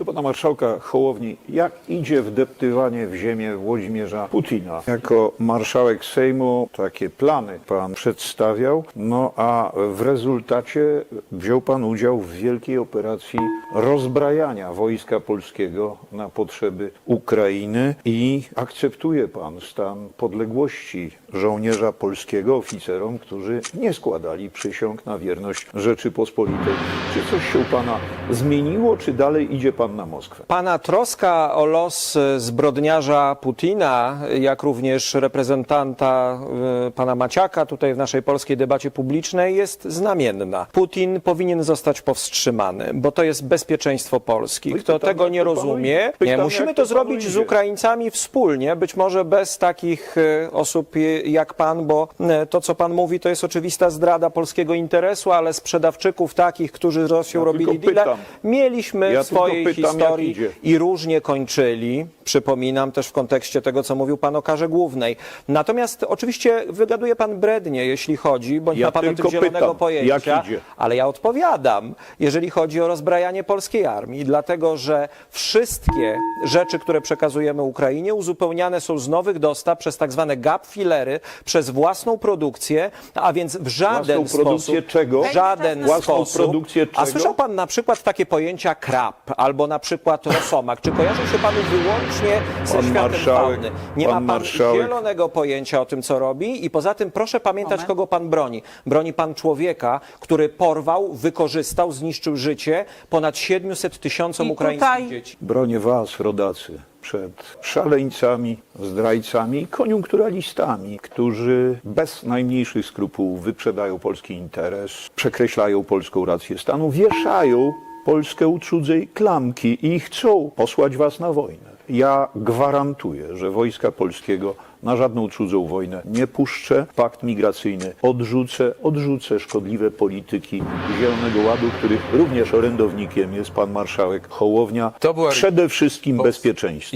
Goodbye. Pana marszałka Hołowni, jak idzie wdeptywanie w ziemię Włodzimierza Putina? Jako marszałek Sejmu takie plany pan przedstawiał, no a w rezultacie wziął pan udział w wielkiej operacji rozbrajania wojska polskiego na potrzeby Ukrainy i akceptuje pan stan podległości żołnierza polskiego oficerom, którzy nie składali przysiąg na wierność Rzeczypospolitej. Czy coś się u pana zmieniło, czy dalej idzie pan na Moskwę? Pana troska o los e, zbrodniarza Putina, jak również reprezentanta e, pana Maciaka tutaj w naszej polskiej debacie publicznej jest znamienna. Putin powinien zostać powstrzymany, bo to jest bezpieczeństwo Polski. Kto tego nie rozumie, nie, musimy to zrobić z? Ukraińcami wspólnie, być może bez takich e, osób jak pan, bo to, co pan mówi, to jest oczywista zdrada polskiego interesu, ale sprzedawczyków takich, którzy z Rosją Ja robili pytam. mieliśmy Ja w swojej jak historii i różnie kończyli. Przypominam też w kontekście tego, co mówił pan o karze głównej. Natomiast oczywiście wygaduje pan brednie, jeśli chodzi, bądź Ja ma pan o tym tylko zielonego pytam, pojęcia, jak idzie? ale ja odpowiadam, jeżeli chodzi o rozbrajanie polskiej armii, dlatego że wszystkie rzeczy, które przekazujemy Ukrainie, uzupełniane są z nowych dostaw przez tak zwane gap fillery, przez własną produkcję, a więc w żaden Własną produkcję sposób, czego? w żaden Własną sposób. produkcję A czego? słyszał pan na przykład takie pojęcia krab albo na przykład rosomak? Czy kojarzy się panu wyłącznie ze Pan światem marszałek- fauny? Nie pan ma pan marszałek- zielonego pojęcia o tym, co robi i poza tym proszę pamiętać, Moment. kogo pan broni. Broni pan człowieka, który porwał, wykorzystał, zniszczył życie ponad 700 tysiącom I ukraińskich tutaj- dzieci. Bronię was, rodacy, przed szaleńcami, zdrajcami i koniunkturalistami, którzy bez najmniejszych skrupułów wyprzedają polski interes, przekreślają polską rację stanu, wieszają Polskę u cudzej klamki i chcą posłać was na wojnę. Ja gwarantuję, że wojska polskiego na żadną cudzą wojnę nie puszczę. Pakt migracyjny odrzucę, odrzucę szkodliwe polityki Zielonego Ładu, których również orędownikiem jest pan marszałek Hołownia. To była- Przede wszystkim bezpieczeństwo.